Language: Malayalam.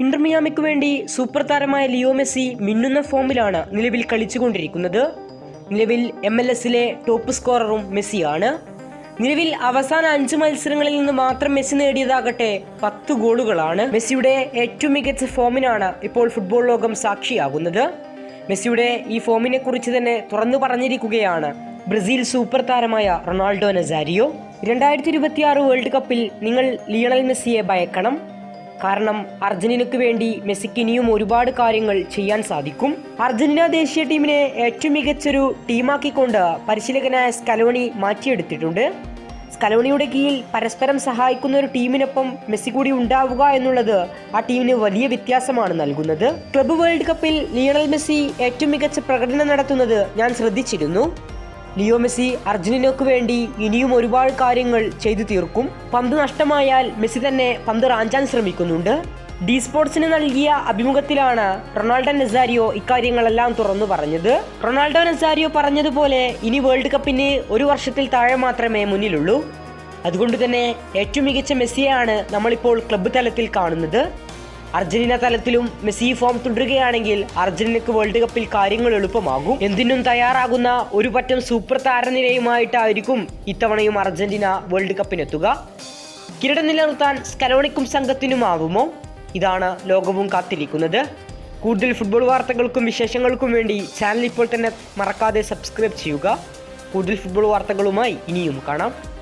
ഇന്റർ മിയാമിക്ക് വേണ്ടി സൂപ്പർ താരമായ ലിയോ മെസ്സി മിന്നുന്ന ഫോമിലാണ് നിലവിൽ കളിച്ചുകൊണ്ടിരിക്കുന്നത്. നിലവിൽ എം എൽ എസിലെ ടോപ്പ് സ്കോററും മെസ്സിയാണ്. നിലവിൽ അവസാന അഞ്ച് മത്സരങ്ങളിൽ നിന്ന് മാത്രം മെസ്സി നേടിയതാകട്ടെ പത്ത് ഗോളുകളാണ്. മെസ്സിയുടെ ഏറ്റവും മികച്ച ഫോമിനാണ് ഇപ്പോൾ ഫുട്ബോൾ ലോകം സാക്ഷിയാകുന്നത്. മെസ്സിയുടെ ഈ ഫോമിനെ കുറിച്ച് തന്നെ തുറന്നു പറഞ്ഞിരിക്കുകയാണ് ബ്രസീൽ സൂപ്പർ താരമായ റൊണാൾഡോ നസാരിയോ. രണ്ടായിരത്തി ഇരുപത്തിയാറ് വേൾഡ് കപ്പിൽ നിങ്ങൾ ലിയണൽ മെസ്സിയെ ഭയക്കണം. കാരണം അർജന്റീനയ്ക്ക് വേണ്ടി മെസ്സിക്ക് ഇനിയും ഒരുപാട് കാര്യങ്ങൾ ചെയ്യാൻ സാധിക്കും. അർജന്റീന ദേശീയ ടീമിനെ ഏറ്റവും മികച്ചൊരു ടീമാക്കിക്കൊണ്ട് പരിശീലകനായ സ്കലോണി മാറ്റിയെടുത്തിട്ടുണ്ട്. സ്കലോണിയുടെ കീഴിൽ പരസ്പരം സഹായിക്കുന്ന ഒരു ടീമിനൊപ്പം മെസ്സി കൂടി ഉണ്ടാവുക എന്നുള്ളത് ആ ടീമിന് വലിയ വ്യത്യാസമാണ് നൽകുന്നത്. ക്ലബ് വേൾഡ് കപ്പിൽ ലിയണൽ മെസ്സി ഏറ്റവും മികച്ച പ്രകടനം നടത്തുന്നത് ഞാൻ ശ്രദ്ധിച്ചിരുന്നു. ലിയോ മെസ്സി അർജന്റീനയ്ക്ക് വേണ്ടി ഇനിയും ഒരുപാട് കാര്യങ്ങൾ ചെയ്തു തീർക്കും. പന്ത് നഷ്ടമായാൽ മെസ്സി തന്നെ പന്ത് റാഞ്ചാൻ ശ്രമിക്കുന്നുണ്ട്. ഡി സ്പോർട്സിന് നൽകിയ അഭിമുഖത്തിലാണ് റൊണാൾഡോ നസാരിയോ ഇക്കാര്യങ്ങളെല്ലാം തുറന്നു പറഞ്ഞത്. റൊണാൾഡോ നസാരിയോ പറഞ്ഞതുപോലെ ഇനി വേൾഡ് കപ്പിന് ഒരു വർഷത്തിൽ താഴെ മാത്രമേ മുന്നിലുള്ളൂ. അതുകൊണ്ട് തന്നെ ഏറ്റവും മികച്ച മെസ്സിയെയാണ് നമ്മളിപ്പോൾ ക്ലബ്ബ് തലത്തിൽ കാണുന്നത്. അർജന്റീന തലത്തിലും മെസ്സി ഫോം തുടരുകയാണെങ്കിൽ അർജന്റീനക്ക് വേൾഡ് കപ്പിൽ കാര്യങ്ങൾ എളുപ്പമാകും. എന്തിനും തയ്യാറാകുന്ന ഒരു പറ്റം സൂപ്പർ താരനിരയുമായിട്ടായിരിക്കും ഇത്തവണയും അർജന്റീന വേൾഡ് കപ്പിനെത്തുക കിരീടം നിലനിർത്താൻ സ്കലോണിക്കും സംഘത്തിനുമാകുമോ ഇതാണ് ലോകവും കാത്തിരിക്കുന്നത്. കൂടുതൽ ഫുട്ബോൾ വാർത്തകൾക്കും വിശേഷങ്ങൾക്കും വേണ്ടി ചാനൽ ഇപ്പോൾ തന്നെ മറക്കാതെ സബ്സ്ക്രൈബ് ചെയ്യുക. കൂടുതൽ ഫുട്ബോൾ വാർത്തകളുമായി ഇനിയും കാണാം.